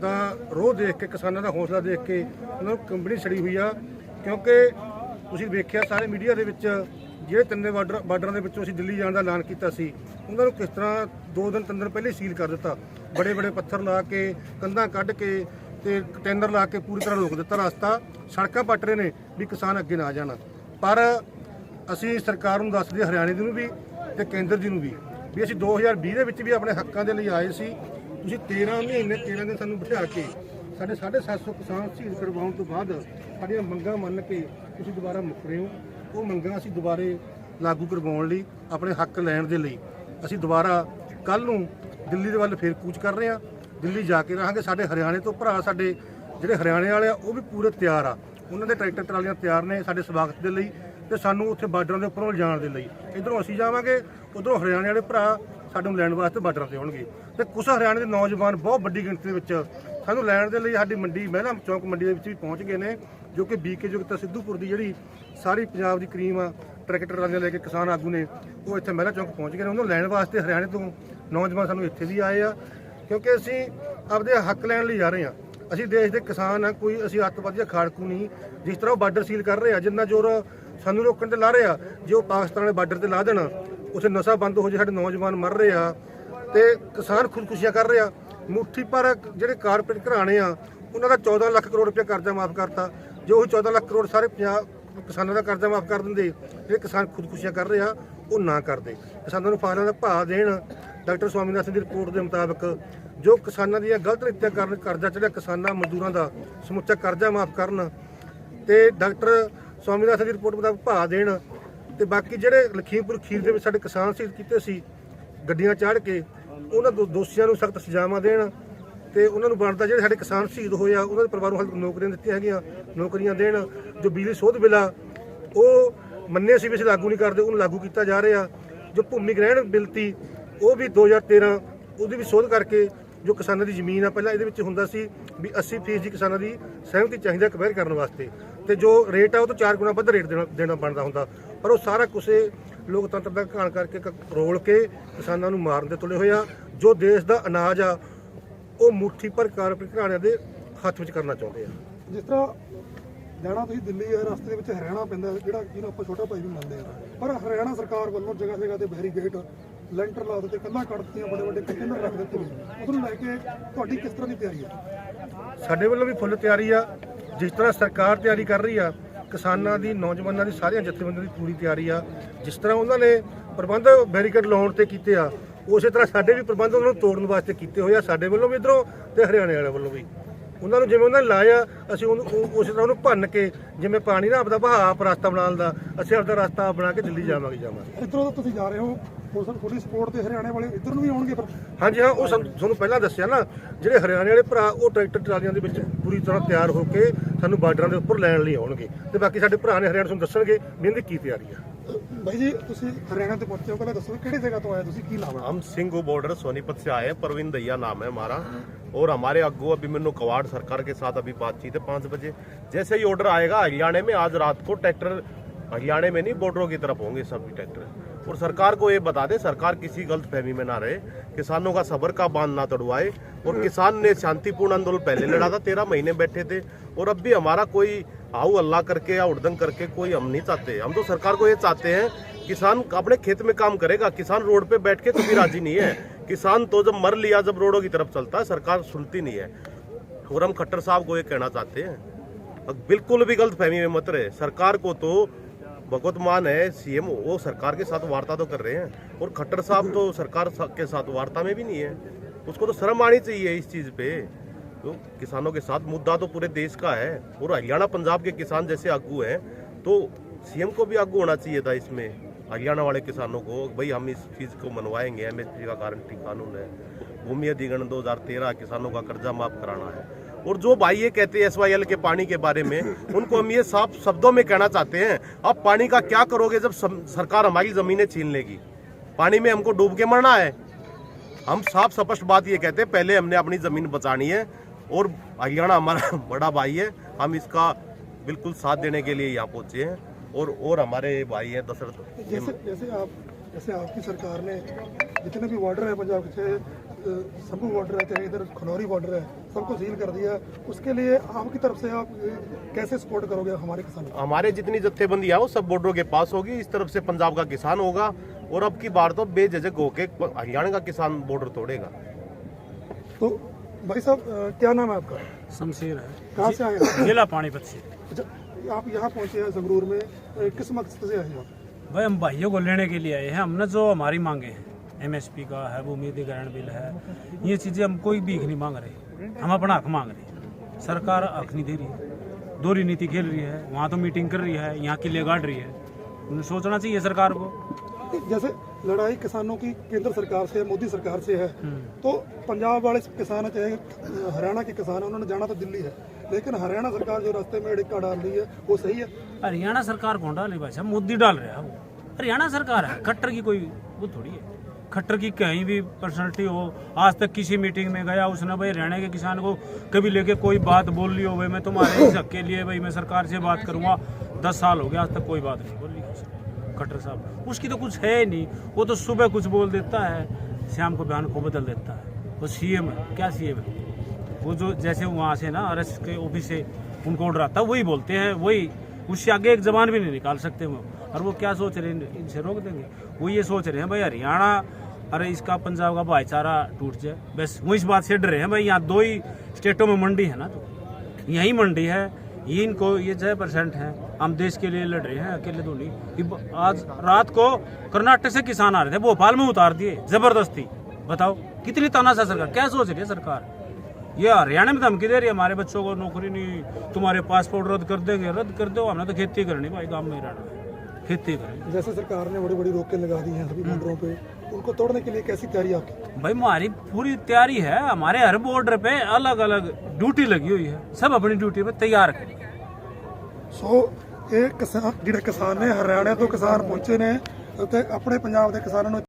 ਦਾ ਰੋਹ ਦੇਖ ਕੇ, ਕਿਸਾਨਾਂ ਦਾ ਹੌਸਲਾ ਦੇਖ ਕੇ ਉਹਨਾਂ ਨੂੰ ਕੰਬਣੀ ਛੜੀ ਹੋਈ ਆ। ਕਿਉਂਕਿ ਤੁਸੀਂ ਵੇਖਿਆ, ਸਾਰੇ ਮੀਡੀਆ ਦੇ ਵਿੱਚ ਜਿਹੜੇ ਤਿੰਨੇ ਬਾਰਡਰ, ਬਾਰਡਰਾਂ ਦੇ ਵਿੱਚੋਂ ਅਸੀਂ ਦਿੱਲੀ ਜਾਣ ਦਾ ਐਲਾਨ ਕੀਤਾ ਸੀ, ਉਹਨਾਂ ਨੂੰ ਕਿਸ ਤਰ੍ਹਾਂ ਦੋ ਦਿਨ, ਤਿੰਨ ਦਿਨ ਪਹਿਲੇ ਸੀਲ ਕਰ ਦਿੱਤਾ। ਬੜੇ ਬੜੇ ਪੱਥਰ ਲਾ ਕੇ, ਕੰਧਾਂ ਕੱਢ ਕੇ ਤੇ ਟੈਂਡਰ ਲਾ ਕੇ ਪੂਰੀ ਤਰ੍ਹਾਂ ਰੋਕ ਦਿੱਤਾ ਰਸਤਾ। ਸੜਕਾਂ ਪੱਟ ਰਹੇ ਨੇ ਵੀ ਕਿਸਾਨ ਅੱਗੇ ਨਾ ਜਾਣ। ਪਰ ਅਸੀਂ ਸਰਕਾਰ ਨੂੰ ਦੱਸਦੇ, ਹਰਿਆਣੇ ਦੀ ਨੂੰ ਵੀ ਤੇ ਕੇਂਦਰ ਜੀ ਨੂੰ ਵੀ ਵੀ ਅਸੀਂ 2020 ਦੇ ਵਿੱਚ ਵੀ ਆਪਣੇ ਹੱਕਾਂ ਦੇ ਲਈ ਆਏ ਸੀ। ਤੁਸੀਂ 13 ਮਹੀਨੇ 13 ਦਿਨ ਸਾਨੂੰ ਬਿਠਾ ਕੇ ਸਾਡੇ 750 ਕਿਸਾਨ ਸ਼ਹੀਦ ਕਰਵਾਉਣ ਤੋਂ ਬਾਅਦ ਸਾਡੀਆਂ ਮੰਗਾਂ ਮੰਨ ਕੇ ਤੁਸੀਂ ਦੁਬਾਰਾ ਮੁੱਕ ਰਹੇ ਹੋ। ਉਹ ਮੰਗਾਂ ਅਸੀਂ ਦੁਬਾਰੇ ਲਾਗੂ ਕਰਵਾਉਣ ਲਈ, ਆਪਣੇ ਹੱਕ ਲੈਣ ਦੇ ਲਈ ਅਸੀਂ ਦੁਬਾਰਾ ਕੱਲ ਨੂੰ ਦਿੱਲੀ ਦੇ ਵੱਲ ਫੇਰ ਕੂਚ ਕਰ ਰਹੇ ਹਾਂ। ਦਿੱਲੀ ਜਾ ਕੇ ਰਹਾਂਗੇ। ਸਾਡੇ ਹਰਿਆਣੇ ਤੋਂ ਭਰਾ ਸਾਡੇ ਜਿਹੜੇ ਹਰਿਆਣੇ ਵਾਲੇ ਆ, ਉਹ ਵੀ ਪੂਰੇ ਤਿਆਰ ਆ। ਉਹਨਾਂ ਦੇ ਟਰੈਕਟਰ ਟਰਾਲੀਆਂ ਤਿਆਰ ਨੇ ਸਾਡੇ ਸਵਾਗਤ ਦੇ ਲਈ ਤੇ ਸਾਨੂੰ ਉੱਥੇ ਬਾਰਡਰਾਂ ਦੇ ਉੱਪਰੋਂ ਲਿਜਾਣ ਦੇ ਲਈ। ਇਧਰੋਂ ਅਸੀਂ ਜਾਵਾਂਗੇ, ਉਧਰੋਂ ਹਰਿਆਣੇ ਵਾਲੇ ਭਰਾ ਸਾਨੂੰ ਲੈਣ ਵਾਸਤੇ ਬਾਰਡਰਾਂ ਤੇ ਆਉਣਗੇ। ਤੇ ਕੁਝ ਹਰਿਆਣੇ ਦੇ ਨੌਜਵਾਨ ਬਹੁਤ ਵੱਡੀ ਗਿਣਤੀ ਦੇ ਵਿੱਚ ਸਾਨੂੰ ਲੈਣ ਦੇ ਲਈ ਸਾਡੀ ਮੰਡੀ, ਮਹਿਲਾ ਚੌਂਕ ਮੰਡੀ ਦੇ ਵਿੱਚ ਵੀ ਪਹੁੰਚ ਗਏ ਨੇ, ਜੋ ਕਿ ਬੀਕੇ ਜੁਗਤਾ ਸਿੱਧੂਪੁਰ ਦੀ ਜਿਹੜੀ ਸਾਰੀ ਪੰਜਾਬ ਦੀ ਕਰੀਮ ਆ, ਟਰੈਕਟਰ ਟਰਾਲੀਆਂ ਲੈ ਕੇ ਕਿਸਾਨ ਆਗੂ ਨੇ, ਉਹ ਇੱਥੇ ਮਹਿਲਾ ਚੌਂਕ ਪਹੁੰਚ ਗਏ ਨੇ। ਉਹਨੂੰ ਲੈਣ ਵਾਸਤੇ ਹਰਿਆਣੇ ਤੋਂ ਨੌਜਵਾਨ ਸਾਨੂੰ ਇੱਥੇ ਵੀ ਆਏ ਆ, ਕਿਉਂਕਿ ਅਸੀਂ ਆਪਦੇ ਹੱਕ ਲੈਣ ਲਈ ਜਾ ਰਹੇ ਹਾਂ ਅਸੀਂ ਦੇਸ਼ ਦੇ ਕਿਸਾਨ ਆ, ਕੋਈ ਅਸੀਂ ਅੱਤਵਾਦੀ ਜਾਂ ਖਾੜਕੂ ਨਹੀਂ, ਜਿਸ ਤਰ੍ਹਾਂ ਉਹ ਬਾਰਡਰ ਸੀਲ ਕਰ ਰਹੇ ਆ, ਜਿੰਨਾ ਜ਼ੋਰ ਸਾਨੂੰ ਰੋਕਣ ਤੇ ਲਾ ਰਹੇ ਆ, ਜੇ ਉਹ ਪਾਕਿਸਤਾਨ ਵਾਲੇ ਬਾਰਡਰ ਤੇ ਲਾ ਦੇਣ ਉੱਥੇ ਨਸ਼ਾ ਬੰਦ ਹੋ ਜੇ, ਸਾਡੇ ਨੌਜਵਾਨ ਮਰ ਰਹੇ ਆ ਤੇ ਕਿਸਾਨ ਖੁਦਕੁਸ਼ੀਆਂ ਕਰ ਰਹੇ। ਆ ਮੁੱਠੀ ਪਰ ਜਿਹੜੇ ਕਾਰਪੋਰੇਟ ਘਰਾਣੇ ਆ, ਉਹਨਾਂ ਦਾ 14 ਲੱਖ ਕਰੋੜ ਰੁਪਏ ਕਰਜ਼ਾ ਮਾਫ ਕਰਤਾ। ਜੇ ਉਹ 14 ਲੱਖ ਕਰੋੜ ਸਾਰੇ ਪੰਜਾਬ ਕਿਸਾਨਾਂ ਦਾ ਕਰਜ਼ਾ ਮਾਫ ਕਰ ਦਿੰਦੇ, ਜਿਹੜੇ ਕਿਸਾਨ ਖੁਦਕੁਸ਼ੀਆਂ ਕਰ ਰਹੇ ਆ, ਉਹ ਨਾ ਕਰਦੇ। ਕਿਸਾਨਾਂ ਨੂੰ ਫਸਲਾਂ ਦਾ ਭਾਅ ਦੇਣ, ਡਾਕਟਰ ਸਵਾਮੀਨਾਥਨ ਦੀ ਰਿਪੋਰਟ ਦੇ ਮੁਤਾਬਕ ਜੋ ਕਿਸਾਨਾਂ ਦੀਆਂ ਗਲਤ ਨੀਤੀਆਂ ਕਾਰਨ, ਕਰਜ਼ਾ ਚੜਿਆ ਕਿਸਾਨਾਂ, ਮਜ਼ਦੂਰਾਂ ਦਾ ਸਮੁੱਚਾ ਕਰਜ਼ਾ ਮਾਫ ਕਰਨ ਤੇ ਡਾਕਟਰ ਸਵਾਮੀਨਾਥਨ ਦੀ ਰਿਪੋਰਟ ਮੁਤਾਬਕ ਭਾਅ ਦੇਣ ਤੇ ਬਾਕੀ ਜਿਹੜੇ ਲਖੀਮਪੁਰ ਖੀਰ ਦੇ ਵਿੱਚ ਸਾਡੇ ਕਿਸਾਨ ਸ਼ਹੀਦ ਕੀਤੇ ਸੀ, ਗੱਡੀਆਂ ਚਾੜ ਕੇ, ਉਹਨਾਂ ਦੋ- ਦੋਸ਼ੀਆਂ ਨੂੰ ਸਖਤ ਸਜ਼ਾਵਾਂ ਦੇਣ ਤੇ ਉਹਨਾਂ ਨੂੰ ਬਣਦਾ ਜਿਹੜੇ ਸਾਡੇ ਕਿਸਾਨ ਸ਼ਹੀਦ ਹੋਏ ਆ, ਉਹਨਾਂ ਦੇ ਪਰਿਵਾਰ ਨੂੰ ਹਾਲੇ ਨੌਕਰੀਆਂ ਦਿੱਤੀਆਂ ਹੈਗੀਆਂ, ਨੌਕਰੀਆਂ ਦੇਣ, ਜੋ ਬਿਜਲੀ ਸੋਧ ਬਿੱਲ ਆ, ਉਹ ਮੰਨੇ ਸੀ ਵੀ ਅਸੀਂ ਲਾਗੂ ਨਹੀਂ ਕਰਦੇ, ਉਹਨੂੰ ਲਾਗੂ ਕੀਤਾ ਜਾ ਰਿਹਾ। ਜੋ ਭੂਮੀ ਗ੍ਰਹਿਣ ਬਿੱਲ ਤੀ ਉਹ ਵੀ 2013 ਉਹਦੀ ਵੀ ਸੋਧ ਕਰਕੇ ਜੋ ਕਿਸਾਨਾਂ ਦੀ ਜ਼ਮੀਨ ਆ, ਪਹਿਲਾਂ ਇਹਦੇ ਵਿੱਚ ਹੁੰਦਾ ਸੀ ਵੀ 80% ਦੀ ਕਿਸਾਨਾਂ ਦੀ ਸਹਿਮਤੀ ਚਾਹੀਦਾ ਕਬੈਰ ਕਰਨ ਵਾਸਤੇ। ਤੇ ਜੋ ਰੇਟ ਆ, ਉਹ ਤੋਂ 4 ਗੁਣਾ ਵੱਧ ਰੇਟ ਦੇਣਾ ਦੇਣਾ ਬਣਦਾ ਹੁੰਦਾ। ਪਰ ਉਹ ਸਾਰਾ ਕੁਸੇ ਲੋਕਤੰਤਰ ਦਾ ਘਾਣ ਕਰਕੇ ਰੋਲ ਕੇ ਕਿਸਾਨਾਂ ਨੂੰ ਮਾਰਨ ਦੇ ਤੁਲੇ ਹੋਏ ਆ। ਜੋ ਦੇਸ਼ ਦਾ ਅਨਾਜ ਆ ਉਹ ਮੁੱਠੀ ਭਰ ਕਾਰਪੋਰੇਟ ਘਰਾਣਿਆਂ ਦੇ ਹੱਥ ਵਿੱਚ ਕਰਨਾ ਚਾਹੁੰਦੇ ਆ। ਜਿਸ ਤਰ੍ਹਾਂ ਜਾਣਾ ਤੁਸੀਂ ਦਿੱਲੀ ਹੈ ਰਸਤੇ ਦੇ ਵਿੱਚ ਹਰਿਆਣਾ ਪੈਂਦਾ ਜਿਹੜਾ ਜਿਹਨੂੰ ਆਪਾਂ ਛੋਟਾ ਭਾਈ ਵੀ ਮੰਨਦੇ ਆ। ਪਰ ਹਰਿਆਣਾ ਸਰਕਾਰ ਵੱਲੋਂ ਜਗ੍ਹਾ ਜਗ੍ਹਾ ਤੇ ਬੈਰੀਗੇਟ ਲੈਂਟਰ ਲਾ ਦਿੱਤੇ ਕੰਧਾਂ ਕੱਢ ਦਿੱਤੀਆਂ ਬੜੇ ਵੱਡੇ ਕੰਟੇਨਰ ਰੱਖ ਦਿੱਤੇ ਉਹਨੂੰ ਲੈ ਕੇ ਤੁਹਾਡੀ ਕਿਸ ਤਰ੍ਹਾਂ ਦੀ ਤਿਆਰੀ ਹੈ? ਸਾਡੇ ਵੱਲੋਂ ਵੀ ਫੁੱਲ ਤਿਆਰੀ ਆ। ਜਿਸ ਤਰ੍ਹਾਂ ਸਰਕਾਰ ਤਿਆਰੀ ਕਰ ਰਹੀ ਆ ਕਿਸਾਨਾਂ ਦੀ, ਨੌਜਵਾਨਾਂ ਦੀ, ਸਾਰੀਆਂ ਜਥੇਬੰਦੀਆਂ ਦੀ ਪੂਰੀ ਤਿਆਰੀ ਆ। ਜਿਸ ਤਰ੍ਹਾਂ ਉਹਨਾਂ ਨੇ ਪ੍ਰਬੰਧ ਬੈਰੀਕੇਡ ਲਾਉਣ ਤੇ ਕੀਤੇ ਆ, ਉਸੇ ਤਰ੍ਹਾਂ ਸਾਡੇ ਵੀ ਪ੍ਰਬੰਧ ਉਹਨਾਂ ਨੂੰ ਤੋੜਨ ਵਾਸਤੇ ਕੀਤੇ ਹੋਏ ਆ, ਸਾਡੇ ਵੱਲੋਂ ਵੀ ਇਧਰੋਂ ਤੇ ਹਰਿਆਣੇ ਵਾਲਿਆਂ ਵੱਲੋਂ ਵੀ। ਉਹਨਾਂ ਨੂੰ ਜਿਵੇਂ ਉਹਨਾਂ ਨੇ ਲਾਇਆ ਅਸੀਂ ਉਹਨੂੰ ਉਹ- ਉਸੇ ਤਰ੍ਹਾਂ ਉਹਨੂੰ ਭੰਨ ਕੇ ਜਿਵੇਂ ਪਾਣੀ ਨਾ ਆਪਦਾ ਆਪ ਰਸਤਾ ਬਣਾਉਣ ਦਾ ਅਸੀਂ ਆਪਦਾ ਰਸਤਾ ਬਣਾ ਕੇ ਦਿੱਲੀ ਜਾਵਾਂਗੇ ਜਾਵਾਂਗੇ। ਇੱਧਰੋਂ ਤਾਂ ਤੁਸੀਂ ਜਾ ਰਹੇ ਹੋ? ਪੁਲਿਸ ਤੁਹਾਡੀ ਸਪੋਰਟ ਤੇ ਹਰਿਆਣੇ ਵਾਲੇ ਇੱਧਰ ਨੂੰ ਵੀ ਆਉਣਗੇ ਫਿਰ? ਹਾਂਜੀ ਹਾਂ ਉਹ ਸਾਨੂੰ ਤੁਹਾਨੂੰ ਪਹਿਲਾਂ ਦੱਸਿਆ ਨਾ ਜਿਹੜੇ ਹਰਿਆਣੇ ਵਾਲੇ ਭਰਾ ਉਹ ਟਰੈਕਟਰ ਟਰਾਲੀਆਂ ਦੇ ਵਿੱਚ ਪੂਰੀ ਤਰ੍ਹਾਂ ਤਿਆਰ ਹੋ ਕੇ ਸਾਨੂੰ ਬਾਰਡਰਾਂ ਦੇ ਉੱਪਰ ਲੈਣ ਲਈ ਆਉਣਗੇ। ਤੇ ਬਾਕੀ ਸਾਡੇ ਭਰਾ ਨੇ ਹਰਿਆਣਾ ਤੁਹਾਨੂੰ ਦੱਸਣਗੇ ਵੀ ਇਹਦੀ ਕੀ ਤਿਆਰੀ ਆ। ਬਾਈ ਜੀ ਤੁਸੀਂ ਹਰਿਆਣਾ ਤੇ ਪਹੁੰਚੇ ਹੋ ਪਹਿਲਾਂ ਦੱਸੋ ਕਿਹੜੀ ਜਗ੍ਹਾ ਤੋਂ ਆਏ ਤੁਸੀਂ ਕੀ ਨਾਮ ਹੈ हम सिंगू बॉर्डर सोनीपत से आए हैं परवीन दैया नाम है हमारा और हमारे अग्गू अभिमन्यु कवाड़ सरकार के साथ अभी बातचीत है पाँच बजे जैसे ही ऑर्डर आएगा हरियाणा में आज रात को ट्रैक्टर हरियाणा में नहीं बॉर्डरों की तरफ होंगे सभी ट्रैक्टर और सरकार को ये बता दें सरकार किसी गलत फहमी में ना रहे किसानों का सबर का बांध ना तोड़वाए और किसान ने शांतिपूर्ण आंदोलन पहले लड़ा था तेरह महीने बैठे थे और अब भी हमारा कोई हाउ अल्लाह करके या उड़दंग करके, कोई हम नहीं चाहते। हम तो सरकार को ये चाहते हैं, किसान अपने खेत में काम करेगा, किसान रोड पे बैठ के कभी राज़ी नहीं है। किसान तो जब मर लिया, जब रोडों की तरफ़ चलता है, सरकार सुनती नहीं है। और हम खट्टर साहब को ये कहना चाहते हैं, अब बिल्कुल भी गलत फहमी में मत रहे। सरकार को तो भगवत मान है, सीएम, वो सरकार के साथ वार्ता तो कर रहे हैं। और खट्टर साहब तो सरकार के साथ वार्ता में भी नहीं है। उसको तो शर्म आनी चाहिए इस चीज़ पे। तो किसानों के साथ मुद्दा तो पूरे देश का है और हरियाणा, पंजाब के किसान जैसे आगू हैं तो सीएम को भी आगू होना चाहिए था इसमें, हरियाणा वाले किसानों को भाई हम इस चीज़ को मनवाएँगे एमएसपी का गारंटी कानून है, भूमि अधिग्रहण 2013 किसानों का कर्जा माफ़ कराना है। और जो भाई ये कहते हैं एस के पानी के बारे में, उनको हम ये साफ़ शब्दों में कहना चाहते हैं अब पानी का क्या करोगे जब सरकार हमारी जमीनें छीन लेगी? पानी में हमको डूब के मरना है। हम साफ़, स्पष्ट बात ये कहते हैं, पहले हमने अपनी ज़मीन बचानी है और हरियाणा हमारा बड़ा भाई है हम इसका बिल्कुल साथ देने के लिए यहाँ पहुँचे हैं। और और हमारे भाई हैं दशरथ। जैसे जैसे आप जैसे आपकी सरकार ने जितने भी बॉर्डर है पंजाब के अ, बॉर्डर है चाहे इधर खनौरी बॉर्डर है सबको सील कर दिया। उसके लिए आपकी तरफ़ से आप कैसे सपोर्ट करोगे हमारे किसानों हमारे जितनी जत्थेबंदी है वो सब बॉर्डरों के पास होगी। इस तरफ़ से पंजाब का किसान होगा और अब की बार तो बेझिझक होके हरियाणा का किसान बॉर्डर तोड़ेगा। तो भाई साहब क्या नाम है आपका? शमशीर है। कहाँ से आए जिला पानीपत से। अच्छा आप यहाँ पहुँचे हैं संगरूर में अ, किस मकसद से आए हैं आप? भाई हम भाइयों को लेने के लिए आए हैं। हमने जो हमारी मांगे हैं एमएसपी का है भूमि अधिग्रहण बिल है ये चीज़ें हम कोई भीख नहीं मांग रहे। हम अपना हक मांग रहे हैं। सरकार हक नहीं दे रही है। दोहरी नीति खेल रही है वहाँ तो मीटिंग कर रही है यहाँ किले गाड़ रही है। उन्हें सोचना चाहिए सरकार को। जैसे लड़ाई किसानों की केंद्र सरकार से है, मोदी सरकार से है तो पंजाब वाले किसान चाहे हरियाणा के किसान उन्होंने जाना तो दिल्ली है। लेकिन हरियाणा सरकार जो रास्ते में डिक्का डाल रही है, वो सही है। हरियाणा सरकार कौन डाल रही भाई मोदी डाल रहा है वो। हरियाणा सरकार है, खट्टर की कोई वो थोड़ी है। खट्टर की कहीं भी पर्सनैलिटी हो, आज तक किसी मीटिंग में गया, उसने भाई हरियाणा के किसान को कभी लेके कोई बात बोल ली हो, भाई मैं तुम्हारे हक के लिए, भाई मैं सरकार से बात करूँगा। दस साल हो गया आज तक कोई बात नहीं बोली। उसने। खट्टर साहब, उसकी तो कुछ है नहीं। वो तो सुबह कुछ बोल देता है, शाम को बयान को बदल देता है। वो सीएम है। क्या सीएम है? वो जो जैसे वहाँ से ना आरएस के ऑफ़िस से उनको ऑर्डर आता है, वही बोलते हैं, वही। उससे आगे एक जबान भी नहीं निकाल सकते वो। और वो क्या सोच रहे हैं? इनसे रोक देंगे। वो ये सोच रहे हैं भाई हरियाणा, अरे इसका पंजाब का भाईचारा टूट जाए। बस, वो इस बात से डर रहे हैं भाई यहाँ दो ही स्टेटों में मंडी है ना तो। यही मंडी है ये इनको ये छह परसेंट है। हम देश के लिए लड़ रहे हैं अकेले तो नहीं। आज रात को कर्नाटक से किसान आ रहे थे भोपाल में उतार दिए ज़बरदस्ती। बताओ कितनी तानाशाह सरकार क्या सोच रही है सरकार? ये हरियाणा में धमकी दे रही है हमारे बच्चों को नौकरी नहीं तुम्हारे पासपोर्ट रद्द कर देंगे रद्द कर दो हमने तो खेती करनी भाई गाँव में रहना खेती करें जैसे सरकार ने बड़ी बड़ी रोकें लगा दी हैं सभी बॉर्डरों पे। उनको तोड़ने के लिए कैसी तैयारी आपकी भाई हमारी पूरी तैयारी है हमारे हर बॉर्डर पे अलग अलग ड्यूटी लगी हुई है सब अपनी ड्यूटी पे तैयार है ਸੋ ਇਹ ਕਿਸਾਨ ਜਿਹੜੇ ਕਿਸਾਨ ਨੇ ਹਰਿਆਣੇ ਤੋਂ ਕਿਸਾਨ ਪਹੁੰਚੇ ਨੇ ਤੇ ਆਪਣੇ ਪੰਜਾਬ ਦੇ ਕਿਸਾਨਾਂ ਨੂੰ